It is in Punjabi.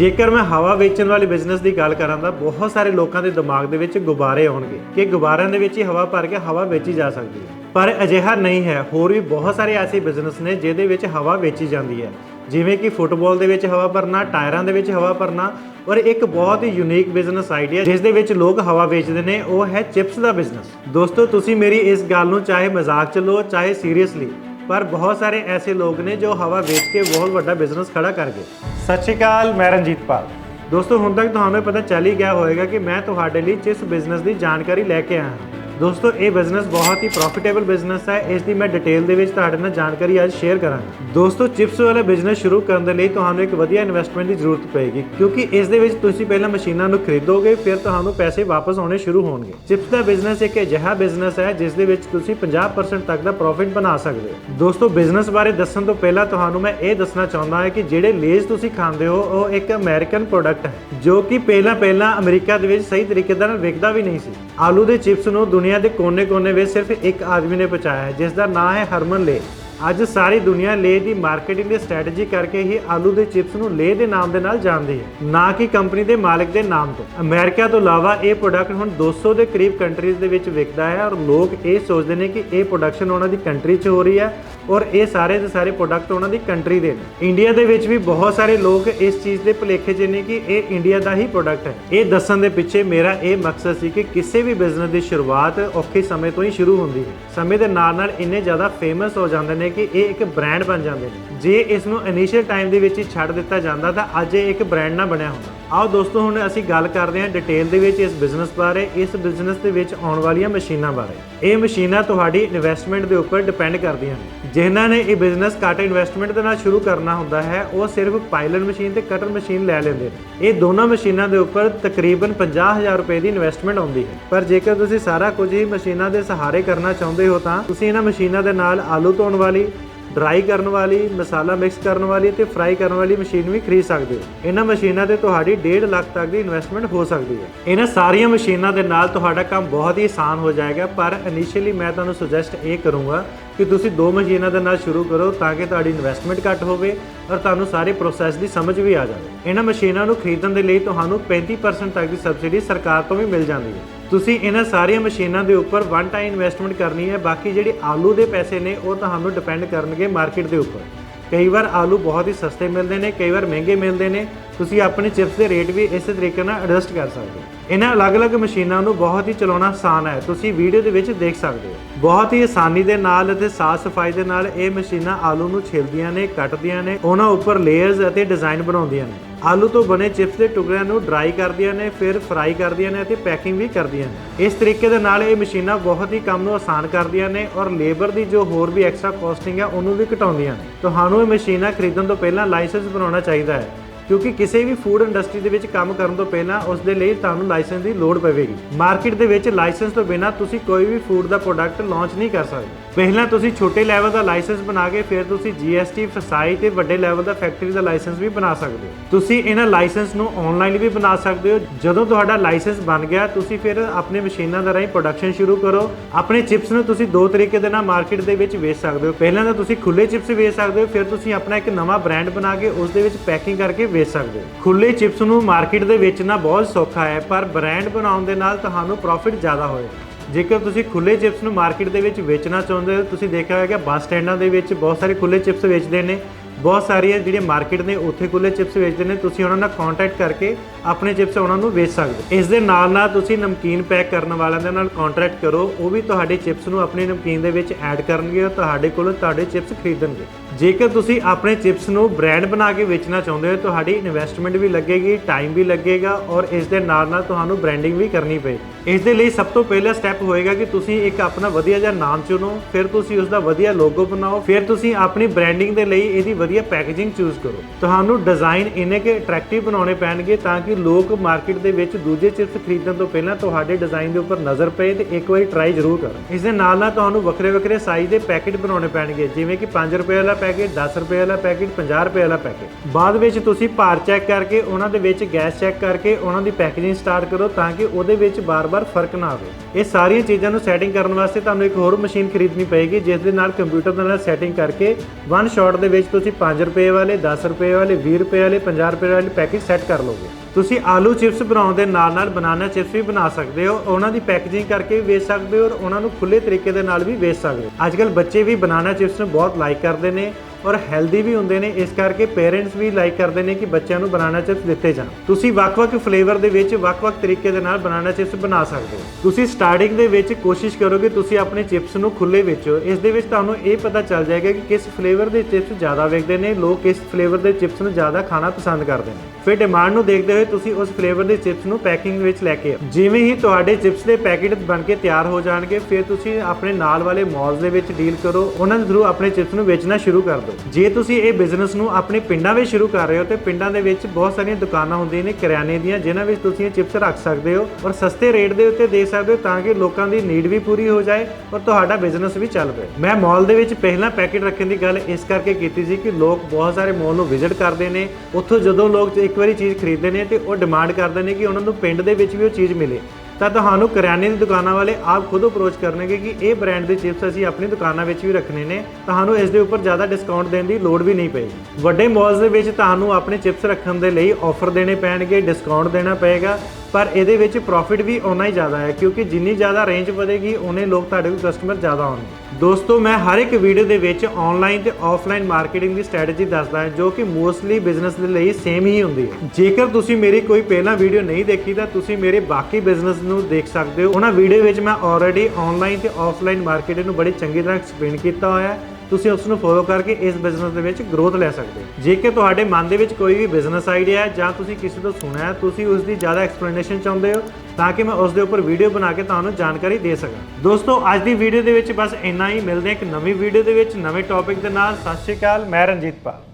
ਜੇਕਰ ਮੈਂ ਹਵਾ ਵੇਚਣ ਵਾਲੇ ਬਿਜ਼ਨਸ ਦੀ ਗੱਲ ਕਰਾਂ ਤਾਂ ਬਹੁਤ ਸਾਰੇ ਲੋਕਾਂ ਦੇ ਦਿਮਾਗ ਦੇ ਵਿੱਚ ਗੁਬਾਰੇ ਆਉਣਗੇ ਕਿ ਗੁਬਾਰਿਆਂ ਦੇ ਵਿੱਚ ਹੀ ਹਵਾ ਭਰ ਕੇ ਹਵਾ ਵੇਚੀ ਜਾ ਸਕਦੀ ਹੈ। ਪਰ ਅਜਿਹਾ ਨਹੀਂ ਹੈ। ਹੋਰ ਵੀ ਬਹੁਤ ਸਾਰੇ ਐਸੇ ਬਿਜ਼ਨਸ ਨੇ ਜਿਹਦੇ ਵਿੱਚ ਹਵਾ ਵੇਚੀ ਜਾਂਦੀ ਹੈ। ਜਿਵੇਂ ਕਿ ਫੁੱਟਬਾਲ ਦੇ ਵਿੱਚ ਹਵਾ ਭਰਨਾ, ਟਾਇਰਾਂ ਦੇ ਵਿੱਚ ਹਵਾ ਭਰਨਾ ਔਰ ਇੱਕ ਬਹੁਤ ਹੀ ਯੂਨੀਕ ਬਿਜ਼ਨਸ ਆਈਡੀਆ ਜਿਸ ਦੇ ਵਿੱਚ ਲੋਕ ਹਵਾ ਵੇਚਦੇ ਨੇ, ਉਹ ਹੈ ਚਿਪਸ ਦਾ ਬਿਜ਼ਨਸ ਦੋਸਤੋ, ਤੁਸੀਂ ਮੇਰੀ ਇਸ ਗੱਲ ਨੂੰ ਚਾਹੇ ਮਜ਼ਾਕ ਚ ਲਓ, ਚਾਹੇ ਸੀਰੀਅਸਲੀ ਪਰ ਬਹੁਤ ਸਾਰੇ ਐਸੇ ਲੋਕ ਨੇ ਜੋ ਹਵਾ ਵੇਚ ਕੇ ਬਹੁਤ ਵੱਡਾ ਬਿਜ਼ਨਸ ਖੜਾ ਕਰ ਗਏ। ਸਤਿ ਸ਼੍ਰੀ ਅਕਾਲ, ਮੈਂ ਰਣਜੀਤ ਪਾਲ। ਦੋਸਤੋ, ਹੁਣ ਤੱਕ ਤੁਹਾਨੂੰ ਇਹ ਪਤਾ ਚੱਲ ਹੀ ਗਿਆ ਹੋਵੇਗਾ ਕਿ ਮੈਂ ਤੁਹਾਡੇ ਲਈ ਜਿਸ ਬਿਜ਼ਨਸ ਦੀ ਜਾਣਕਾਰੀ ਲੈ ਕੇ ਆਇਆ ਹਾਂ। ਦੋਸਤੋ, ਇਹ ਬਿਜ਼ਨਸ ਬਹੁਤ ਹੀ ਪ੍ਰੋਫਿਟੇਬਲ ਬਿਜ਼ਨਸ ਹੈ। ਇਸ ਦੀ ਮੈਂ ਡਿਟੇਲ ਦੇ ਵਿੱਚ ਤੁਹਾਡੇ ਨਾਲ ਜਾਣਕਾਰੀ ਅੱਜ ਸ਼ੇਅਰ ਕਰਾਂਗਾ। ਦੋਸਤੋ ਚਿਪਸ ਵਾਲਾ ਬਿਜ਼ਨਸ ਸ਼ੁਰੂ ਕਰਨ ਦੇ ਲਈ ਤੁਹਾਨੂੰ ਇੱਕ ਵਧੀਆ ਇਨਵੈਸਟਮੈਂਟ ਦੀ ਜ਼ਰੂਰਤ ਪਏਗੀ। ਕਿਉਂਕਿ ਇਸ ਦੇ ਵਿੱਚ ਤੁਸੀਂ ਪਹਿਲਾਂ ਮਸ਼ੀਨਾਂ ਨੂੰ ਖਰੀਦੋਗੇ, ਫਿਰ ਤੁਹਾਨੂੰ ਪੈਸੇ ਵਾਪਸ ਆਉਣੇ ਸ਼ੁਰੂ ਹੋਣਗੇ। ਚਿਪਸ ਦਾ ਬਿਜ਼ਨਸ ਇੱਕ ਅਜਿਹਾ ਬਿਜ਼ਨਸ ਹੈ, ਜਿਸ ਦੇ ਵਿੱਚ ਤੁਸੀਂ 50% ਤੱਕ ਦਾ ਪ੍ਰੋਫਿਟ ਬਣਾ ਸਕਦੇ ਹੋ। ਦੋਸਤੋ ਬਿਜ਼ਨਸ ਬਾਰੇ ਦੱਸਣ ਤੋਂ ਪਹਿਲਾਂ ਤੁਹਾਨੂੰ ਮੈਂ ਇਹ ਦੱਸਣਾ ਚਾਹੁੰਦਾ ਹਾਂ ਕਿ ਜਿਹੜੇ ਲੇਜ਼ ਤੁਸੀਂ ਖਾਂਦੇ ਹੋ, ਉਹ ਇੱਕ ਅਮਰੀਕਨ ਪ੍ਰੋਡਕਟ ਹੈ, ਜੋ ਕਿ ਪਹਿਲਾਂ ਪਹਿਲਾਂ ਅਮਰੀਕਾ ਦੇ ਵਿੱਚ ਸਹੀ ਤਰੀਕੇ ਨਾਲ ਵਿਕਦਾ ਵੀ ਨਹੀਂ ਸੀ। ਆਲੂ ਦੇ ਚਿਪਸ ਨੂੰ ਦੁਨੀਆ ਦੇ ਕੋਨੇ-ਕੋਨੇ ਵਿੱਚ ਸਿਰਫ ਇੱਕ ਆਦਮੀ ਨੇ ਪਹੁੰਚਾਇਆ ਹੈ ਜਿਸ ਦਾ ਨਾਮ ਹੈ ਹਰਮਨ ਲੇ ਅੱਜ ਸਾਰੀ ਦੁਨੀਆ ਲੇ ਦੀ ਮਾਰਕੀਟਿੰਗ ਦੀ ਸਟ੍ਰੈਟਜੀ ਕਰਕੇ ਹੀ ਆਲੂ ਦੇ ਚਿਪਸ ਨੂੰ ਲੇ ਦੇ ਨਾਮ ਦੇ ਨਾਲ ਜਾਣਦੀ ਹੈ। ਨਾ ਕਿ ਕੰਪਨੀ ਦੇ ਮਾਲਕ ਦੇ ਨਾਮ ਤੋਂ। ਅਮਰੀਕਾ ਤੋਂ ਇਲਾਵਾ ਇਹ ਪ੍ਰੋਡਕਟ ਹੁਣ 200 ਦੇ ਕਰੀਬ ਕੰਟਰੀਜ਼ ਦੇ ਵਿੱਚ ਵਿਕਦਾ ਹੈ ਔਰ ਲੋਕ ਇਹ ਸੋਚਦੇ ਨੇ ਕਿ ਇਹ ਪ੍ਰੋਡਕਸ਼ਨ ਉਹਨਾਂ ਦੀ ਕੰਟਰੀ 'ਚ ਹੋ ਰਹੀ ਹੈ। ਔਰ ਇਹ ਸਾਰੇ ਦੇ ਸਾਰੇ ਪ੍ਰੋਡਕਟ ਉਹਨਾਂ ਦੀ ਕੰਟਰੀ ਦੇ ਨੇ। ਇੰਡੀਆ ਦੇ ਵਿੱਚ ਵੀ ਬਹੁਤ ਸਾਰੇ ਲੋਕ ਇਸ ਚੀਜ਼ ਦੇ ਭੁਲੇਖੇ 'ਚ ਨੇ ਕਿ ਇਹ ਇੰਡੀਆ ਦਾ ਹੀ ਪ੍ਰੋਡਕਟ ਹੈ। ਇਹ ਦੱਸਣ ਦੇ ਪਿੱਛੇ ਮੇਰਾ ਇਹ ਮਕਸਦ ਸੀ ਕਿ ਕਿਸੇ ਵੀ ਬਿਜ਼ਨਸ ਦੀ ਸ਼ੁਰੂਆਤ ਔਖੇ ਸਮੇਂ ਤੋਂ ਹੀ ਸ਼ੁਰੂ ਹੁੰਦੀ ਹੈ। ਸਮੇਂ ਦੇ ਨਾਲ ਨਾਲ ਇੰਨੇ ਜ਼ਿਆਦਾ ਫੇਮਸ ਹੋ ਜਾਂਦੇ ਨੇ ਕਿ ਇਹ ਇੱਕ ਬ੍ਰਾਂਡ ਬਣ ਜਾਂਦੇ ਨੇ। ਜੇ ਇਸ ਨੂੰ ਇਨੀਸ਼ੀਅਲ ਟਾਈਮ ਦੇ ਵਿੱਚ ਹੀ ਛੱਡ ਦਿੱਤਾ ਜਾਂਦਾ ਤਾਂ ਅੱਜ ਇਹ ਇੱਕ ਬ੍ਰਾਂਡ ਨਾ ਬਣਿਆ ਹੁੰਦਾ। ਆਓ ਦੋਸਤੋ, ਹੁਣ ਅਸੀਂ ਗੱਲ ਕਰਦੇ ਹਾਂ ਡਿਟੇਲ ਦੇ ਵਿੱਚ ਇਸ ਬਿਜ਼ਨਸ ਬਾਰੇ, ਇਸ ਬਿਜ਼ਨਸ ਦੇ ਵਿੱਚ ਆਉਣ ਵਾਲੀਆਂ ਮਸ਼ੀਨਾਂ ਬਾਰੇ। ਇਹ ਮਸ਼ੀਨਾਂ ਤੁਹਾਡੀ ਇਨਵੈਸਟਮੈਂਟ ਦੇ ਉੱਪਰ ਡਿਪੈਂਡ ਕਰਦੀਆਂ ਨੇ। ਜਿਨ੍ਹਾਂ ਨੇ ਇਹ ਬਿਜ਼ਨਸ ਘੱਟ ਇਨਵੈਸਟਮੈਂਟ ਦੇ ਨਾਲ ਸ਼ੁਰੂ ਕਰਨਾ ਹੁੰਦਾ ਹੈ, ਉਹ ਸਿਰਫ ਪਾਇਲਟ ਮਸ਼ੀਨ ਤੇ ਕਟਰ ਮਸ਼ੀਨ ਲੈ ਲੈਂਦੇ ਨੇ। ਇਹ ਦੋਨਾਂ ਮਸ਼ੀਨਾਂ ਦੇ ਉੱਪਰ ਤਕਰੀਬਨ 50000 ਰੁਪਏ ਦੀ ਇਨਵੈਸਟਮੈਂਟ ਆਉਂਦੀ ਹੈ। ਪਰ ਜੇਕਰ ਤੁਸੀਂ ਸਾਰਾ ਕੁਝ ਹੀ ਮਸ਼ੀਨਾਂ ਦੇ ਸਹਾਰੇ ਕਰਨਾ ਚਾਹੁੰਦੇ ਹੋ ਤਾਂ ਤੁਸੀਂ ਇਹਨਾਂ ਮਸ਼ੀਨਾਂ ਦੇ ਨਾਲ ਆਲੂ ਧੋਣ ਵਾਲੀ ਡਰਾਈ ਕਰਨ ਵਾਲੀ, ਮਸਾਲਾ ਮਿਕਸ ਕਰਨ ਵਾਲੀ ਤੇ ਫਰਾਈ ਕਰਨ ਵਾਲੀ ਮਸ਼ੀਨ ਵੀ ਖਰੀਦ ਸਕਦੇ ਹੋ। ਇਹਨਾਂ ਮਸ਼ੀਨਾਂ ਤੇ ਤੁਹਾਡੀ 1.5 ਲੱਖ ਤੱਕ ਦੀ ਇਨਵੈਸਟਮੈਂਟ ਹੋ ਸਕਦੀ ਹੈ। ਇਹਨਾਂ ਸਾਰੀਆਂ ਮਸ਼ੀਨਾਂ ਦੇ ਨਾਲ ਤੁਹਾਡਾ ਕੰਮ ਬਹੁਤ ਹੀ ਆਸਾਨ ਹੋ ਜਾਏਗਾ, ਪਰ ਇਨੀਸ਼ੀਅਲੀ ਮੈਂ ਤੁਹਾਨੂੰ ਸੁਜੈਸਟ ਇਹ ਕਰੂੰਗਾ ਕਿ ਤੁਸੀਂ ਦੋ ਮਸ਼ੀਨਾਂ ਦੇ ਨਾਲ ਸ਼ੁਰੂ ਕਰੋ ਤਾਂ ਕਿ ਤੁਹਾਡੀ ਇਨਵੈਸਟਮੈਂਟ ਘੱਟ ਹੋਵੇ ਔਰ ਤੁਹਾਨੂੰ ਸਾਰੇ ਪ੍ਰੋਸੈਸ ਦੀ ਸਮਝ ਵੀ ਆ ਜਾਵੇ। ਇਹਨਾਂ ਮਸ਼ੀਨਾਂ ਨੂੰ ਖਰੀਦਣ ਦੇ ਲਈ ਤੁਹਾਨੂੰ 35% ਤੱਕ ਦੀ ਸਬਸਿਡੀ ਸਰਕਾਰ ਤੋਂ ਵੀ ਮਿਲ ਜਾਂਦੀ ਹੈ। ਤੁਸੀਂ ਇਹਨਾਂ ਸਾਰੀਆਂ ਮਸ਼ੀਨਾਂ ਦੇ ਉੱਪਰ ਵਨ ਟਾਈਮ ਇਨਵੈਸਟਮੈਂਟ ਕਰਨੀ ਹੈ, ਬਾਕੀ ਜਿਹੜੇ ਆਲੂ ਦੇ ਪੈਸੇ ਨੇ ਉਹ ਤੁਹਾਨੂੰ ਡਿਪੈਂਡ ਕਰਨਗੇ ਮਾਰਕੀਟ ਦੇ ਉੱਪਰ। ਕਈ ਵਾਰ ਆਲੂ ਬਹੁਤ ਹੀ ਸਸਤੇ ਮਿਲਦੇ ਨੇ, ਕਈ ਵਾਰ ਮਹਿੰਗੇ ਮਿਲਦੇ ਨੇ ਤੁਸੀਂ ਆਪਣੇ ਚਿਪਸ ਦੇ ਰੇਟ ਵੀ ਇਸੇ ਤਰੀਕੇ ਨਾਲ ਐਡਜਸਟ ਕਰ ਸਕਦੇ ਹੋ। ਇਹਨਾਂ ਅਲੱਗ-ਅਲੱਗ ਮਸ਼ੀਨਾਂ ਨੂੰ ਬਹੁਤ ਹੀ ਚਲਾਉਣਾ ਆਸਾਨ ਹੈ। ਤੁਸੀਂ ਵੀਡੀਓ ਦੇ ਵਿੱਚ ਦੇਖ ਸਕਦੇ ਹੋ। ਬਹੁਤ ਹੀ ਆਸਾਨੀ ਦੇ ਨਾਲ ਅਤੇ ਸਾਫ਼ ਸਫ਼ਾਈ ਦੇ ਨਾਲ ਇਹ ਮਸ਼ੀਨਾਂ ਆਲੂ ਨੂੰ ਛਿਲਦੀਆਂ ਨੇ, ਕੱਟਦੀਆਂ ਨੇ, ਉਹਨਾਂ ਉੱਪਰ ਲੇਅਰਸ ਅਤੇ ਡਿਜ਼ਾਈਨ ਬਣਾਉਂਦੀਆਂ ਨੇ। ਆਲੂ ਤੋਂ ਬਣੇ ਚਿਪਸ ਦੇ ਟੁਕੜਿਆਂ ਨੂੰ ਡਰਾਈ ਕਰਦੀਆਂ ਨੇ, ਫਿਰ ਫਰਾਈ ਕਰਦੀਆਂ ਨੇ ਅਤੇ ਪੈਕਿੰਗ ਵੀ ਕਰਦੀਆਂ ਨੇ। ਇਸ ਤਰੀਕੇ ਦੇ ਨਾਲ ਇਹ ਮਸ਼ੀਨਾਂ ਬਹੁਤ ਹੀ ਕੰਮ ਨੂੰ ਆਸਾਨ ਕਰਦੀਆਂ ਨੇ ਔਰ ਲੇਬਰ ਦੀ ਜੋ ਹੋਰ ਵੀ ਐਕਸਟਰਾ ਕਾਸਟਿੰਗ ਹੈ ਉਹਨੂੰ ਵੀ ਘਟਾਉਂਦੀਆਂ ਨੇ। ਤੁਹਾਨੂੰ ਇਹ ਮਸ਼ੀਨਾਂ ਖਰੀਦਣ ਤੋਂ ਪਹਿਲਾਂ ਲਾਇਸੈਂਸ ਬਣਾਉਣਾ ਚਾਹੀਦਾ ਹੈ। ਕਿਉਂਕਿ ਕਿਸੇ ਵੀ ਫੂਡ ਇੰਡਸਟਰੀ ਦੇ ਵਿੱਚ ਕੰਮ ਕਰਨ ਤੋਂ ਪਹਿਲਾਂ ਉਸ ਦੇ ਲਈ ਤੁਹਾਨੂੰ ਲਾਇਸੈਂਸ ਦੀ ਲੋੜ ਪਵੇਗੀ। ਮਾਰਕੀਟ ਦੇ ਵਿੱਚ ਲਾਇਸੈਂਸ ਤੋਂ ਬਿਨਾਂ ਤੁਸੀਂ ਕੋਈ ਵੀ ਫੂਡ ਦਾ ਪ੍ਰੋਡਕਟ ਲਾਂਚ ਨਹੀਂ ਕਰ ਸਕਦੇ। ਪਹਿਲਾਂ ਤੁਸੀਂ ਛੋਟੇ ਲੈਵਲ ਦਾ ਲਾਇਸੈਂਸ ਬਣਾ ਕੇ ਫਿਰ ਤੁਸੀਂ GST ਫਸਾਈ ਤੇ ਵੱਡੇ ਲੈਵਲ ਦਾ ਫੈਕਟਰੀ ਦਾ ਲਾਇਸੈਂਸ ਵੀ ਬਣਾ ਸਕਦੇ ਹੋ। ਤੁਸੀਂ ਇਹਨਾਂ ਲਾਇਸੈਂਸ ਨੂੰ ਆਨਲਾਈਨ ਵੀ ਬਣਾ ਸਕਦੇ ਹੋ। ਜਦੋਂ ਤੁਹਾਡਾ ਲਾਇਸੈਂਸ ਬਣ ਗਿਆ, ਤੁਸੀਂ ਫਿਰ ਆਪਣੇ ਮਸ਼ੀਨਾਂ ਦਾ ਰਾਹੀਂ ਪ੍ਰੋਡਕਸ਼ਨ ਸ਼ੁਰੂ ਕਰੋ। ਆਪਣੇ ਚਿਪਸ ਨੂੰ ਤੁਸੀਂ ਦੋ ਤਰੀਕੇ ਦੇ ਨਾਲ ਮਾਰਕੀਟ ਦੇ ਵਿੱਚ ਵੇਚ ਸਕਦੇ ਹੋ। ਪਹਿਲਾਂ ਤਾਂ ਤੁਸੀਂ ਖੁੱਲੇ ਚਿਪਸ ਵੇਚ ਸਕਦੇ ਹੋ, ਫਿਰ ਤੁਸੀਂ ਆਪਣਾ ਇੱਕ ਨਵਾਂ ਬ੍ਰਾਂਡ ਬਣਾ ਕੇ ਉਸ ਦੇ ਵਿੱਚ ਪੈਕਿੰਗ ਕਰਕੇ ਵੇਚ ਸਕਦੇ ਹੋ। ਖੁੱਲੇ ਚਿਪਸ ਨੂੰ ਮਾਰਕੀਟ ਦੇ ਵੇਚਣਾ ਬਹੁਤ ਸੌਖਾ ਹੈ, ਪਰ ਬ੍ਰਾਂਡ ਬਣਾਉਣ ਦੇ ਨਾਲ ਤੁਹਾਨੂੰ ਪ੍ਰੋਫਿਟ ਜ਼ਿਆਦਾ ਹੋਏਗਾ। ਜੇਕਰ ਤੁਸੀਂ ਖੁੱਲੇ ਚਿਪਸ ਨੂੰ ਮਾਰਕੀਟ ਦੇ ਵਿੱਚ ਵੇਚਣਾ ਚਾਹੁੰਦੇ ਹੋ, ਤੁਸੀਂ ਦੇਖਿਆ ਹੋਵੇਗਾ ਬੱਸ ਸਟੈਂਡਾਂ ਦੇ ਵਿੱਚ ਬਹੁਤ ਸਾਰੇ ਖੁੱਲੇ ਚਿਪਸ ਵੇਚਦੇ ਨੇ। ਬਹੁਤ ਸਾਰੀਆਂ ਜਿਹੜੀਆਂ ਮਾਰਕੀਟ ਨੇ ਉੱਥੇ ਖੁੱਲੇ ਚਿਪਸ ਵੇਚਦੇ ਨੇ, ਤੁਸੀਂ ਉਹਨਾਂ ਨਾਲ ਕੰਟੈਕਟ ਕਰਕੇ ਆਪਣੇ ਚਿਪਸ ਉਹਨਾਂ ਨੂੰ ਵੇਚ ਸਕਦੇ ਹੋ। ਇਸ ਦੇ ਨਾਲ ਨਾਲ ਤੁਸੀਂ ਨਮਕੀਨ ਪੈਕ ਕਰਨ ਵਾਲਿਆਂ ਦੇ ਨਾਲ ਕੰਟੈਕਟ ਕਰੋ, ਉਹ ਵੀ ਤੁਹਾਡੇ ਚਿਪਸ ਨੂੰ ਆਪਣੀ ਨਮਕੀਨ ਦੇ ਵਿੱਚ ਐਡ ਕਰਨਗੇ ਔਰ ਤੁਹਾਡੇ ਕੋਲੋਂ ਤੁਹਾਡੇ ਚਿਪਸ ਖਰੀਦਣਗੇ। ਜੇਕਰ ਤੁਸੀਂ ਆਪਣੇ ਚਿਪਸ ਨੂੰ ਬ੍ਰਾਂਡ ਬਣਾ ਕੇ ਵੇਚਣਾ ਚਾਹੁੰਦੇ ਹੋ, ਤੁਹਾਡੀ ਇਨਵੈਸਟਮੈਂਟ ਵੀ ਲੱਗੇਗੀ ਟਾਈਮ ਵੀ ਲੱਗੇਗਾ ਔਰ ਇਸ ਦੇ ਨਾਲ ਨਾਲ ਤੁਹਾਨੂੰ ਬ੍ਰਾਂਡਿੰਗ ਵੀ ਕਰਨੀ ਪਏਗੀ। ਇਸ ਦੇ ਲਈ ਸਭ ਤੋਂ ਪਹਿਲਾ ਸਟੈਪ ਹੋਏਗਾ ਕਿ ਤੁਸੀਂ ਇੱਕ ਆਪਣਾ ਵਧੀਆ ਜਿਹਾ ਨਾਮ ਚੁਣੋ, ਫਿਰ ਤੁਸੀਂ ਉਸ ਦਾ ਵਧੀਆ ਲੋਗੋ ਬਣਾਓ, ਫਿਰ ਤੁਸੀਂ ਆਪਣੀ ਬ੍ਰਾਂਡਿੰਗ ਦੇ ਲਈ ਇਹਦੀ ਵਧੀਆ ਪੈਕੇਜਿੰਗ ਚੂਜ਼ ਕਰੋ। ਤੁਹਾਨੂੰ ਡਿਜ਼ਾਈਨ ਇੰਨੇ ਕਿ ਅਟਰੈਕਟਿਵ ਬਣਾਉਣੇ ਪੈਣਗੇ ਤਾਂ ਕਿ ਲੋਕ ਮਾਰਕੀਟ ਦੇ ਵਿੱਚ ਦੂਜੇ ਚਿਪਸ ਖਰੀਦਣ ਤੋਂ ਪਹਿਲਾਂ ਤੁਹਾਡੇ ਡਿਜ਼ਾਈਨ ਦੇ ਉੱਪਰ ਨਜ਼ਰ ਪਏ ਤੇ ਇੱਕ ਵਾਰੀ ਟਰਾਈ ਜ਼ਰੂਰ ਕਰੋ ਇਸ ਦੇ ਨਾਲ ਨਾਲ ਤੁਹਾਨੂੰ ਵੱਖਰੇ ਵੱਖਰੇ ਸਾਈਜ਼ ਦੇ ਪੈਕੇਟ ਬਣਾਉਣੇ ਪੈਣਗੇ, ਜਿਵੇਂ ਕਿ 5 ਰੁਪਏ ਵਾਲਾ ਪੈਕੇਟ ਪੈਕੇਟ 10 ਰੁਪਏ ਵਾਲਾ ਪੈਕੇਟ 50 ਰੁਪਏ ਵਾਲਾ ਪੈਕੇਟ ਬਾਅਦ ਵਿੱਚ ਤੁਸੀਂ ਭਾਰ ਚੈੱਕ ਕਰਕੇ, ਉਹਨਾਂ ਦੇ ਵਿੱਚ ਗੈਸ ਚੈੱਕ ਕਰਕੇ ਉਹਨਾਂ ਦੀ ਪੈਕੇਜਿੰਗ ਸਟਾਰਟ ਕਰੋ ਤਾਂ ਕਿ ਉਹਦੇ ਵਿੱਚ ਬਾਰ-ਬਾਰ ਫ਼ਰਕ ਨਾ ਆਵੇ। ਇਹ ਸਾਰੀਆਂ ਚੀਜ਼ਾਂ ਨੂੰ ਸੈਟਿੰਗ ਕਰਨ ਵਾਸਤੇ ਤੁਹਾਨੂੰ ਇੱਕ ਹੋਰ ਮਸ਼ੀਨ ਖਰੀਦਣੀ ਪਏਗੀ, ਜਿਸ ਦੇ ਨਾਲ ਕੰਪਿਊਟਰ ਦੇ ਨਾਲ ਸੈਟਿੰਗ ਕਰਕੇ ਵਨ ਸ਼ਾਟ ਦੇ ਵਿੱਚ ਤੁਸੀਂ 5 ਰੁਪਏ ਵਾਲੇ 10 ਰੁਪਏ ਵਾਲੇ 20 ਰੁਪਏ ਵਾਲੇ 50 ਰੁਪਏ ਵਾਲੇ ਪੈਕੇਜ ਸੈੱਟ ਕਰ ਲਓਗੇ। ਤੁਸੀਂ ਆਲੂ ਚਿਪਸ ਬਣਾਉਣ ਦੇ ਨਾਲ ਨਾਲ ਬਨਾਨਾ ਚਿਪਸ ਵੀ ਬਣਾ ਸਕਦੇ ਹੋ, ਉਹਨਾਂ ਦੀ ਪੈਕੇਜਿੰਗ ਕਰਕੇ ਵੀ ਵੇਚ ਸਕਦੇ ਹੋ ਔਰ ਉਹਨਾਂ ਨੂੰ ਖੁੱਲੇ ਤਰੀਕੇ ਦੇ ਨਾਲ ਵੀ ਵੇਚ ਸਕਦੇ ਹੋ। ਅੱਜ ਕੱਲ ਬੱਚੇ ਵੀ ਬਨਾਨਾ ਚਿਪਸ ਨੂੰ ਬਹੁਤ ਲਾਈਕ ਕਰਦੇ ਨੇ। ਔਰ ਹੈਲਦੀ ਵੀ ਹੁੰਦੇ ਨੇ, ਇਸ ਕਰਕੇ ਪੇਰੈਂਟਸ ਵੀ ਲਾਈਕ ਕਰਦੇ ਨੇ ਕਿ ਬੱਚਿਆਂ ਨੂੰ ਬਨਾਨਾ ਚਿਪਸ ਦਿੱਤੇ ਜਾਣ। ਤੁਸੀਂ ਵੱਖ-ਵੱਖ ਫਲੇਵਰ ਦੇ ਵਿੱਚ ਵੱਖ-ਵੱਖ ਤਰੀਕੇ ਦੇ ਨਾਲ ਬਨਾਨਾ ਚਿਪਸ ਬਣਾ ਸਕਦੇ ਹੋ। ਤੁਸੀਂ ਸਟਾਰਟਿੰਗ ਦੇ ਵਿੱਚ ਕੋਸ਼ਿਸ਼ ਕਰੋਗੇ, ਤੁਸੀਂ ਆਪਣੇ ਚਿਪਸ ਨੂੰ ਖੁੱਲੇ ਵੇਚੋ, ਇਸ ਦੇ ਵਿੱਚ ਤੁਹਾਨੂੰ ਇਹ ਪਤਾ ਚੱਲ ਜਾਏਗਾ ਕਿ ਕਿਸ ਫਲੇਵਰ ਦੇ ਚਿਪਸ ਜ਼ਿਆਦਾ ਵਿਕਦੇ ਨੇ, ਲੋਕ ਕਿਸ ਫਲੇਵਰ ਦੇ ਚਿਪਸ ਨੂੰ ਜ਼ਿਆਦਾ ਖਾਣਾ ਪਸੰਦ ਕਰਦੇ ਨੇ। ਫਿਰ ਡਿਮਾਂਡ ਨੂੰ ਦੇਖਦੇ ਹੋਏ ਤੁਸੀਂ ਉਸ ਫਲੇਵਰ ਦੇ ਚਿਪਸ ਨੂੰ ਪੈਕਿੰਗ ਵਿੱਚ ਲੈ ਕੇ ਆਓ। ਜਿਵੇਂ ਹੀ ਤੁਹਾਡੇ ਚਿਪਸ ਦੇ ਪੈਕੇਟ ਬਣ ਕੇ ਤਿਆਰ ਹੋ ਜਾਣਗੇ, ਫਿਰ ਤੁਸੀਂ ਆਪਣੇ ਨਾਲ ਵਾਲੇ ਮਾਲਸ ਦੇ ਵਿੱਚ ਡੀਲ ਕਰੋ। ਉਹਨਾਂ ਦੇ ਥਰੂ ਆਪਣੇ ਚਿਪਸ ਨੂੰ ਵੇਚਣਾ ਸ਼ੁਰੂ ਕਰ ਦਿਓ। ਜੇ ਤੁਸੀਂ ਇਹ ਬਿਜ਼ਨਸ ਨੂੰ ਆਪਣੇ ਪਿੰਡਾਂ ਵਿੱਚ ਸ਼ੁਰੂ ਕਰ ਰਹੇ ਹੋ, ਤੇ ਪਿੰਡਾਂ ਦੇ ਵਿੱਚ ਬਹੁਤ ਸਾਰੀਆਂ ਦੁਕਾਨਾਂ ਹੁੰਦੀਆਂ ਨੇ ਕਰਿਆਨੇ ਦੀਆਂ, ਜਿਨ੍ਹਾਂ ਵਿੱਚ ਤੁਸੀਂ ਇਹ ਚਿਪਸ ਰੱਖ ਸਕਦੇ ਹੋ ਔਰ ਸਸਤੇ ਰੇਟ ਦੇ ਉੱਤੇ ਦੇ ਸਕਦੇ ਹੋ ਤਾਂ ਕਿ ਲੋਕਾਂ ਦੀ ਨੀਡ ਵੀ ਪੂਰੀ ਹੋ ਜਾਏ ਔਰ ਤੁਹਾਡਾ ਬਿਜ਼ਨਸ ਵੀ ਚੱਲ ਪਏ। ਮੈਂ ਮਾਲ ਦੇ ਵਿੱਚ ਪਹਿਲਾਂ ਪੈਕੇਟ ਰੱਖਣ ਦੀ ਗੱਲ ਇਸ ਕਰਕੇ ਕੀਤੀ ਸੀ ਕਿ ਲੋਕ ਬਹੁਤ ਸਾਰੇ ਮਾਲ ਨੂੰ ਵਿਜ਼ਿਟ ਕਰਦੇ ਨੇ। ਉੱਥੋਂ ਜਦੋਂ ਲੋਕ ਇੱਕ ਵਾਰੀ ਚੀਜ਼ ਖਰੀਦਦੇ ਨੇ ਤੇ ਉਹ ਡਿਮਾਂਡ ਕਰਦੇ ਨੇ ਕਿ ਉਹਨਾਂ ਨੂੰ ਪਿੰਡ ਦੇ ਵਿੱਚ ਵੀ ਉਹ ਚੀਜ਼ ਮਿਲੇ। ਤਾਂ ਤੁਹਾਨੂੰ ਕਰਿਆਨੇ ਦੀ ਦੁਕਾਨਾਂ ਵਾਲੇ ਆਪ ਖੁਦ ਅਪਰੋਚ ਕਰਨਗੇ ਕਿ ਇਹ ਬ੍ਰਾਂਡ ਦੇ ਚਿਪਸ ਅਸੀਂ ਆਪਣੀ ਦੁਕਾਨਾਂ ਵਿੱਚ ਵੀ ਰੱਖਣੇ ਨੇ। ਤੁਹਾਨੂੰ ਇਸ ਦੇ ਉੱਪਰ ਜ਼ਿਆਦਾ ਡਿਸਕਾਊਂਟ ਦੇਣ ਦੀ ਲੋੜ ਵੀ ਨਹੀਂ ਪਏਗੀ। ਵੱਡੇ ਮਾਲਸ ਦੇ ਵਿੱਚ ਤੁਹਾਨੂੰ ਆਪਣੇ ਚਿਪਸ ਰੱਖਣ ਦੇ ਲਈ ਆਫਰ ਦੇਣੇ ਪੈਣਗੇ ਡਿਸਕਾਊਂਟ ਦੇਣਾ ਪਏਗਾ। ਪਰ ਇਹਦੇ ਵਿੱਚ ਪ੍ਰੋਫਿਟ ਵੀ ਓਨਾ ਹੀ ਜ਼ਿਆਦਾ ਹੈ, ਕਿਉਂਕਿ ਜਿੰਨੀ ਜ਼ਿਆਦਾ ਰੇਂਜ ਵਧੇਗੀ ਉਹਨੇ ਲੋਕ ਤੁਹਾਡੇ ਕੋਲ ਕਸਟਮਰ ਜ਼ਿਆਦਾ ਆਉਣਗੇ। ਦੋਸਤੋ, ਮੈਂ ਹਰ ਇੱਕ ਵੀਡੀਓ ਦੇ ਵਿੱਚ ਆਨਲਾਈਨ ਤੇ ਆਫਲਾਈਨ ਮਾਰਕੀਟਿੰਗ ਦੀ ਸਟ੍ਰੈਟਜੀ ਦੱਸਦਾ ਹਾਂ, ਜੋ ਕਿ ਮੋਸਟਲੀ ਬਿਜ਼ਨਸ ਦੇ ਲਈ ਸੇਮ ਹੀ ਹੁੰਦੀ ਹੈ। ਜੇਕਰ ਤੁਸੀਂ ਮੇਰੀ ਕੋਈ ਪਹਿਲਾਂ ਵੀਡੀਓ ਨਹੀਂ ਦੇਖੀ, ਤਾਂ ਤੁਸੀਂ ਮੇਰੇ ਬਾਕੀ ਬਿਜ਼ਨਸ ਨੂੰ ਦੇਖ ਸਕਦੇ ਹੋ। ਉਹਨਾਂ ਵੀਡੀਓ ਵਿੱਚ ਮੈਂ ਆਲਰੇਡੀ ਆਨਲਾਈਨ ਤੇ ਆਫਲਾਈਨ ਮਾਰਕੀਟਿੰਗ ਨੂੰ ਬੜੀ ਚੰਗੀ ਤਰ੍ਹਾਂ ਐਕਸਪਲੇਨ ਕੀਤਾ ਹੋਇਆ ਹੈ। ਤੁਸੀਂ ਉਸ ਨੂੰ ਫੋਲੋ ਕਰਕੇ ਇਸ ਬਿਜ਼ਨਸ ਦੇ ਵਿੱਚ ਗਰੋਥ ਲੈ ਸਕਦੇ ਹੋ। ਜੇਕਰ ਤੁਹਾਡੇ ਮਨ ਦੇ ਵਿੱਚ ਕੋਈ ਵੀ ਬਿਜ਼ਨਸ ਆਈਡੀਆ ਹੈ ਜਾਂ ਤੁਸੀਂ ਕਿਸੇ ਤੋਂ ਸੁਣਿਆ ਹੈ, ਤੁਸੀਂ ਉਸ ਦੀ ਜ਼ਿਆਦਾ ਐਕਸਪਲੇਨੇਸ਼ਨ ਚਾਹੁੰਦੇ ਹੋ, ਤਾਂ ਕਿ ਮੈਂ ਉਸ ਦੇ ਉੱਪਰ ਵੀਡੀਓ ਬਣਾ ਕੇ ਤੁਹਾਨੂੰ ਜਾਣਕਾਰੀ ਦੇ ਸਕਾਂ। ਦੋਸਤੋ, ਅੱਜ ਦੀ ਵੀਡੀਓ ਦੇ ਵਿੱਚ ਬਸ ਇੰਨਾ ਹੀ। ਮਿਲਦੇ ਹਾਂ ਇੱਕ ਨਵੀਂ ਵੀਡੀਓ ਦੇ ਵਿੱਚ, ਨਵੇਂ ਟੌਪਿਕ ਦੇ ਨਾਲ। ਸਤਿ ਸ਼੍ਰੀ ਅਕਾਲ, ਮੈਂ ਰਣਜੀਤ ਪਾਲ।